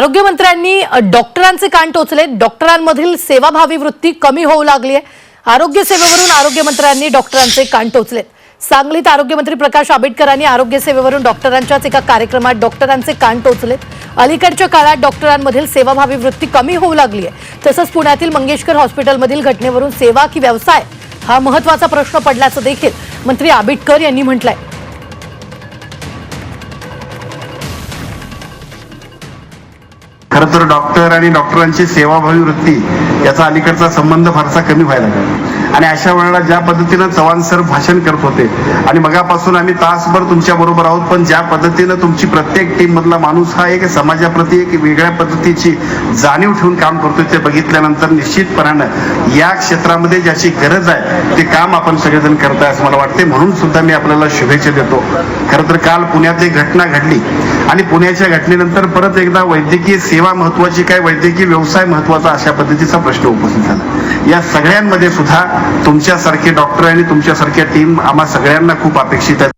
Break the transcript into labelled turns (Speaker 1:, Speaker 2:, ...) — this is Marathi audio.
Speaker 1: आरोग्यमंत्र्यांनी डॉक्टरांचे कान टोचले. डॉक्टरांमधील सेवाभावी वृत्ती कमी होऊ लागली आहे. आरोग्य सेवेवरून आरोग्यमंत्र्यांनी डॉक्टरांचे कान टोचले सांगलीत आरोग्यमंत्री प्रकाश आंबेडकरांनी आरोग्य सेवेवरून डॉक्टरांच्याच एका कार्यक्रमात डॉक्टरांचे कान टोचले अलीकडच्या काळात डॉक्टरांमधील सेवाभावी वृत्ती कमी होऊ लागली आहे. तसंच पुण्यातील मंगेशकर हॉस्पिटलमधील घटनेवरून सेवा की व्यवसाय हा महत्त्वाचा प्रश्न पडल्याचं देखील मंत्री आंबेडकर यांनी म्हटलंय.
Speaker 2: खरं तर डॉक्टर आणि डॉक्टरांची सेवाभावी वृत्ती याचा अलीकडचा संबंध फारसा कमी व्हायला लागला. आणि अशा वेळेला ज्या पद्धतीनं चव्हाण सर भाषण करत होते आणि मगापासून आम्ही तासभर तुमच्या बरोबर आहोत पण ज्या पद्धतीनं तुमची प्रत्येक टीम मधला माणूस हा एक समाजाप्रती एक वेगळ्या पद्धतीची जाणीव ठेवून काम करतोय ते बघितल्यानंतर निश्चितपणानं या क्षेत्रामध्ये ज्याची गरज आहे ते काम आपण सगळेजण करताय असं मला वाटते म्हणून सुद्धा मी आपल्याला शुभेच्छा देतो. खरं तर काल पुण्यात एक घटना घडली आणि पुण्याच्या घटनेनंतर परत एकदा वैद्यकीय सेवा महत्वाची काय वैद्यकीय व्यवसाय महत्त्वाचा अशा पद्धतीचा प्रश्न उपस्थित झाला. या सगळ्यांमध्ये सुद्धा तुमच्यासारखे डॉक्टर आणि तुमच्यासारख्या टीम आम्हा सगळ्यांना खूप अपेक्षित आहे.